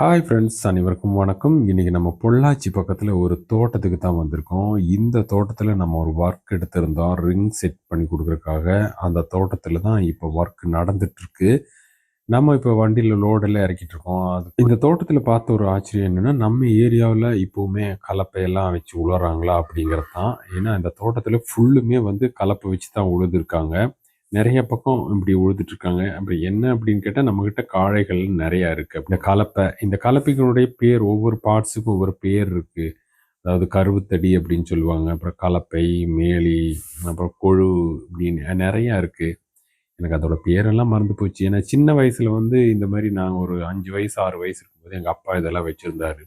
Hi friends அனைவருக்கும் வணக்கம். இன்றைக்கி நம்ம பொள்ளாச்சி பக்கத்தில் ஒரு தோட்டத்துக்கு தான் வந்திருக்கோம். இந்த தோட்டத்தில் நம்ம ஒரு ஒர்க் எடுத்திருந்தோம். ரிங் செட் பண்ணி கொடுக்குறக்காக அந்த தோட்டத்தில் தான் இப்போ ஒர்க் நடந்துட்டுருக்கு. நம்ம இப்போ வண்டியில் லோடெல்லாம் இறக்கிட்டு இருக்கோம். அது இந்த தோட்டத்தில் பார்த்த ஒரு ஆச்சரியம் என்னென்னா நம்ம ஏரியாவில் இப்போவுமே கலப்பையெல்லாம் வச்சு உழுறாங்களா அப்படிங்கிறது தான் ஏன்னா இந்த தோட்டத்தில் ஃபுல்லுமே வந்து கலப்பை வச்சு தான் உழுதுருக்காங்க. நிறைய பக்கம் இப்படி உழுதுட்டு இருக்காங்க அப்படி என்ன அப்படின்னு கேட்டால் நம்மக்கிட்ட காளைகள் நிறையா இருக்குது இந்த கலப்பை இந்த கலப்பைகளுடைய பேர் ஒவ்வொரு பார்ட்ஸுக்கும் ஒவ்வொரு பேர் இருக்குது அதாவது கருவுத்தடி அப்படின்னு சொல்லுவாங்க. அப்புறம் கலப்பை மேலி அப்புறம் கொழு இப்படின்னு நிறையா இருக்குது எனக்கு அதோட பேரெல்லாம் மறந்து போச்சு. ஏன்னா சின்ன வயசில் வந்து இந்த மாதிரி நாங்கள் ஒரு அஞ்சு வயசு ஆறு வயசு இருக்கும்போது எங்கள் அப்பா இதெல்லாம் வச்சுருந்தாரு.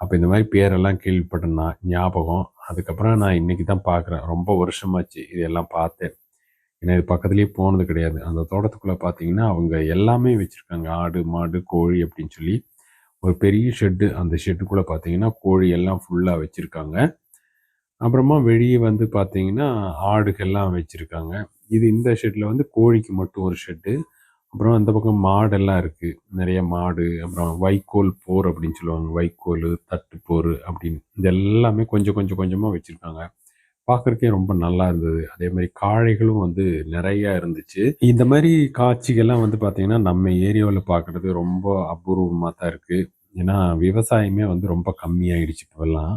அப்போ இந்த மாதிரி பேரெல்லாம் கேள்விப்பட்டேன் நான். ஞாபகம். அதுக்கப்புறம் நான் இன்றைக்கி தான் பார்க்குறேன் ரொம்ப வருஷமாச்சு. இதெல்லாம் பார்த்தேன். ஏன்னா இது பக்கத்துலேயே போனது கிடையாது. அந்த தோட்டத்துக்குள்ளே பார்த்தீங்கன்னா அவங்க எல்லாமே வச்சுருக்காங்க. ஆடு மாடு கோழி அப்படின்னு சொல்லி. ஒரு பெரிய ஷெட்டு அந்த ஷெட்டுக்குள்ளே பார்த்தீங்கன்னா கோழி எல்லாம் ஃபுல்லாக வச்சுருக்காங்க. அப்புறமா வெளியே வந்து பார்த்தீங்கன்னா ஆடுகள்லாம் வச்சுருக்காங்க. இது இந்த ஷெட்டில் வந்து கோழிக்கு மட்டும் ஒரு ஷெட்டு அப்புறம் அந்த பக்கம் மாடெல்லாம் இருக்குது நிறைய மாடு அப்புறம் வைக்கோல் போர் அப்படின்னு சொல்லுவாங்க. வைக்கோல் தட்டுப்போர் அப்படின்னு. இது எல்லாமே கொஞ்சம் கொஞ்சம் கொஞ்சமாக வச்சுருக்காங்க. பார்க்குறக்கே ரொம்ப நல்லா இருந்தது. அதே மாதிரி காளைகளும் வந்து நிறையா இருந்துச்சு. இந்த மாதிரி காட்சிகள்லாம் வந்து பார்த்திங்கன்னா நம்ம ஏரியாவில் பார்க்குறது ரொம்ப அபூர்வமாக தான் இருக்குது ஏன்னா விவசாயமே வந்து ரொம்ப கம்மியாயிடுச்சு இப்போல்லாம்